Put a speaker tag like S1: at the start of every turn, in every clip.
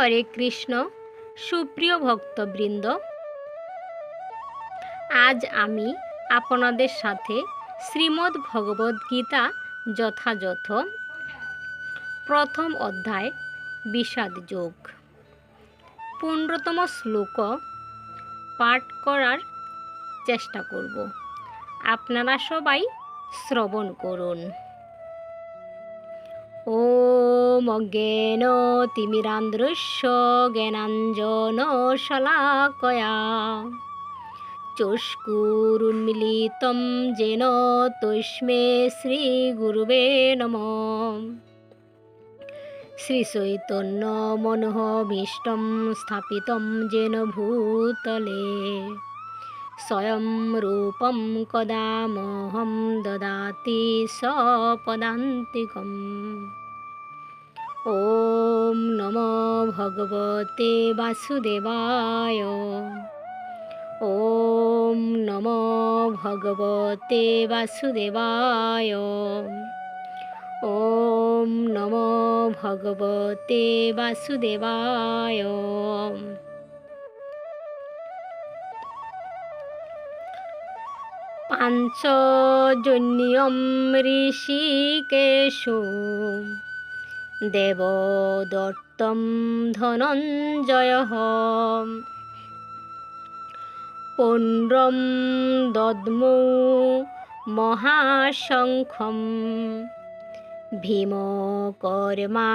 S1: হরে কৃষ্ণ, সুপ্রিয় ভক্তবৃন্দ। আজ আমি আপনাদের সাথে শ্রীমদ্ ভগবদ্ গীতা যথাযথ, প্রথম অধ্যায়, বিষাদ যোগ। পনেরোতম শ্লোক, পাঠ করার চেষ্টা করব। আপনারা সবাই শ্রবণ করুন। ॐ মজ্ঞেন তিমিরান্ধ্রস্য জ্ঞানাঞ্জন শলাকয়া। চষ্কুরুন্মিলিতম যেন তৈষ্মে শ্রী গুরুবে নম। শ্রীচৈতন্য মনোহীষ্টম স্থাপিত যেন ভূতলে। স্বয়ং রূপম কদামহম দদাতি সপদান্তিকম ওম নম ভগবতে বাসুদেবায়। ওম নম ভগবতে বাসুদেবায়। ওম নম ভগবতে বাসুদেবায়। পাঞ্চজন্যম ঋষিকেশ দেবদত্তম ধনঞ্জয়। পৌণ্ড্রম দদ্মৌ মহাশঙ্খম। ভীমকর্মা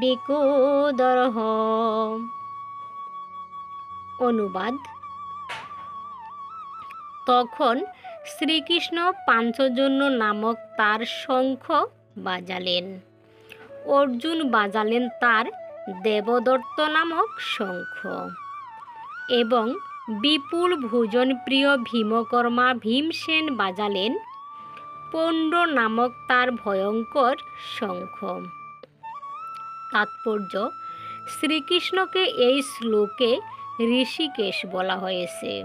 S1: বিকুদরহ অনুবাদ। তখন শ্রীকৃষ্ণ পাঞ্চজন্য নামক তার শঙ্খ বাজালেন। অর্জুন বাজালেন তার দেবদত্ত নামক শঙ্খ। এবং বিপুল ভোজন প্রিয় ভীমকর্মা ভীমসেন বাজালেন পণ্ড নামক তার ভয়ঙ্কর শঙ্খ। তাৎপর্য, শ্রীকৃষ্ণকে এই শ্লোকে ঋষিকেশ বলা হয়েছে।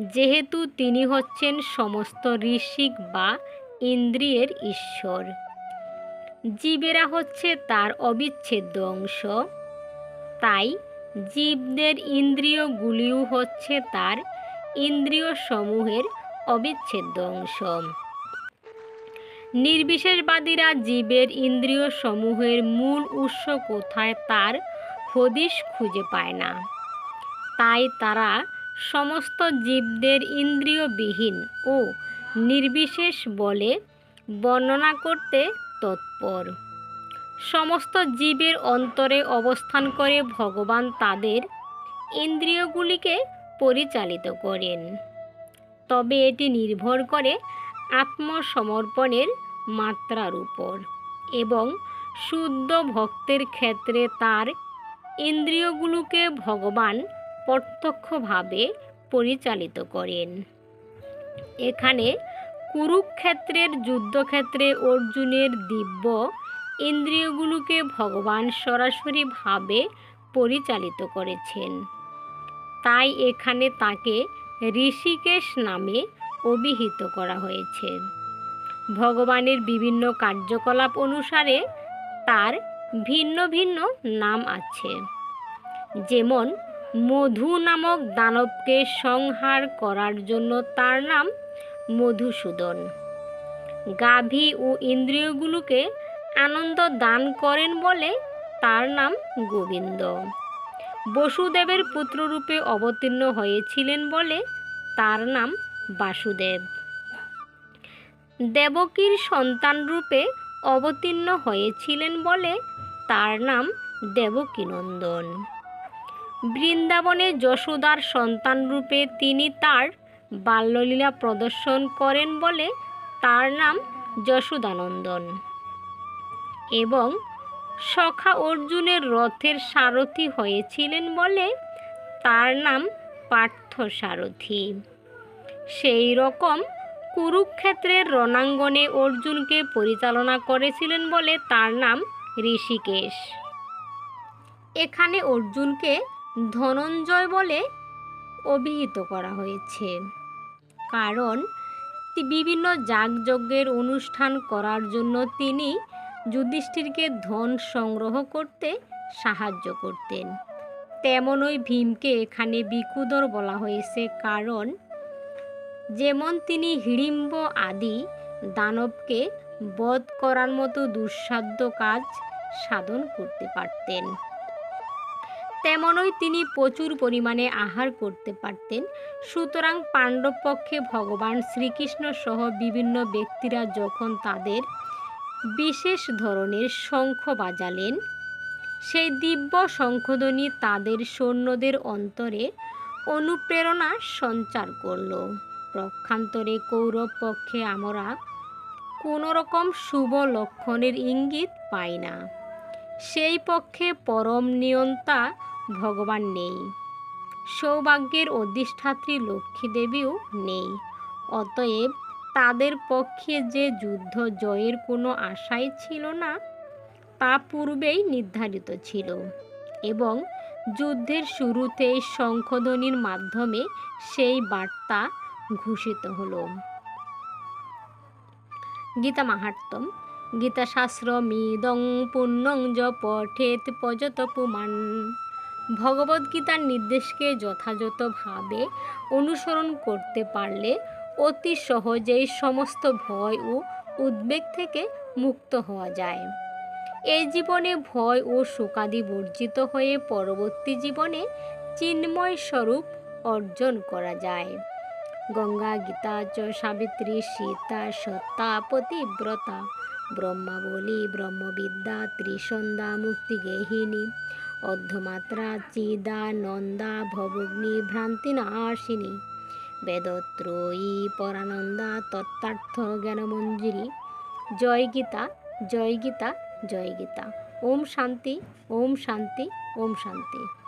S1: যেহেতু তিনি হচ্ছেন সমস্ত ঋষিক বা ইন্দ্রিয়ের ঈশ্বর। জীবেরা হচ্ছে তার অবিচ্ছেদ্য অংশ। তাই জীবদের ইন্দ্রিয়গুলিও হচ্ছে তার ইন্দ্রিয় সমূহের অবিচ্ছেদ্য অংশ। নির্বিশেষবাদীরা জীবের ইন্দ্রিয় সমূহের মূল উৎস কোথায় তার হদিশ খুঁজে পায় না। তাই তারা সমস্ত জীবদের ইন্দ্রিয়বিহীন ও নির্বিশেষ বলে বর্ণনা করতে তৎপর। সমস্ত জীবের অন্তরে অবস্থান করে ভগবান তাদের ইন্দ্রিয়গুলিকে পরিচালিত করেন। তবে এটি নির্ভর করে আত্মসমর্পণের মাত্রার উপর এবং শুদ্ধ ভক্তের ক্ষেত্রে তার ইন্দ্রিয়গুলোকে ভগবান প্রত্যক্ষভাবে পরিচালিত করেন। এখানে কুরুক্ষেত্রের যুদ্ধক্ষেত্রে অর্জুনের দিব্য ইন্দ্রিয়গুলোকে ভগবান সরাসরিভাবে পরিচালিত করেছেন। তাই এখানে তাকে ঋষিকেশ নামে অভিহিত করা হয়েছে। ভগবানের বিভিন্ন কার্যকলাপ অনুসারে তার ভিন্ন ভিন্ন নাম আছে। যেমন মধু নামক দানবকে সংহার করার জন্য তার নাম মধুসূদন। গাভী ও ইন্দ্রিয়গুলোকে আনন্দ দান করেন বলে তার নাম গোবিন্দ। বসুদেবের পুত্ররূপে অবতীর্ণ হয়েছিলেন বলে তার নাম বাসুদেব। দেবকীর সন্তান রূপে অবতীর্ণ হয়েছিলেন বলে তার নাম দেবকীনন্দন। বৃন্দাবনে যশোদার সন্তান রূপে তিনি তার বাল্যলীলা প্রদর্শন করেন বলে তার নাম যশোদানন্দন। এবং সখা অর্জুনের রথের সারথি হয়েছিলেন বলে তার নাম পার্থ সারথি। সেই রকম কুরুক্ষেত্রের রণাঙ্গনে অর্জুনকে পরিচালনা করেছিলেন বলে তার নাম ঋষিকেশ। এখানে অর্জুনকে ধনঞ্জয় বলে অভিহিত করা হয়েছে। কারণ বিভিন্ন যাগযজ্ঞের অনুষ্ঠান করার জন্য তিনি যুধিষ্ঠিরকে ধন সংগ্রহ করতে সাহায্য করতেন। তেমনই ভীমকে এখানে বিকুদর বলা হয়েছে কারণ, যেমন তিনি হিড়িম্ব আদি দানবকে বধ করার মতো দুঃসাধ্য কাজ সাধন করতে পারতেন। তেমনই তিনি প্রচুর পরিমাণে আহার করতে পারতেন। সুতরাং পাণ্ডব পক্ষে ভগবান শ্রীকৃষ্ণ সহ বিভিন্ন ব্যক্তিরা যখন তাদের বিশেষ ধরনের শঙ্খ বাজালেন, সেই দিব্য শঙ্খধ্বনি তাদের সৈন্যদের অন্তরে অনুপ্রেরণা সঞ্চার করল। পক্ষান্তরে কৌরব পক্ষে আমরা কোনো রকম শুভ লক্ষণের ইঙ্গিত পাই না। সেই পক্ষে পরম নিয়ন্তা ভগবান নেই। সৌভাগ্যের অধিষ্ঠাত্রী লক্ষ্মী দেবীও নেই। অতএব তাদের পক্ষে যে যুদ্ধ জয়ের কোনো আশাই ছিল না, তা পূর্বেই নির্ধারিত ছিল এবং যুদ্ধের শুরুতেই শঙ্খধ্বনির মাধ্যমে সেই বার্তা ঘোষিত হলো। গীতা মাহাত্ম্যম। গীতাশাস্ত্রমিদং পুণ্যং য পঠেত পযত পুমান। ভগবদ্গীতার নির্দেশকে যথাযথভাবে অনুসরণ করতে পারলে অতি সহজেই সমস্ত ভয় ও উদ্বেগ থেকে মুক্ত হওয়া যায়। এই জীবনে ভয় ও শোকাদি বর্জিত হয়ে পরবর্তী জীবনে চিন্ময় স্বরূপ অর্জন করা যায়। গঙ্গা, গীতা চ, সাবিত্রী, সীতা, সত্তা, পতিব্রতা, ব্রহ্মাবলী, ব্রহ্মবিদ্যা, ত্রিসন্ধ্যা মুক্তিগেহিনী অর্ধমাত্রা, চিদা, নন্দা, ভবগ্নি ভ্রান্তিনাশিনী বেদত্রয়ী, পরানন্দা, তত্ত্বার্থ জ্ঞানমঞ্জুরি জয় গীতা জয় গীতা জয় গীতা। ওম শান্তি ওম শান্তি ওম শান্তি।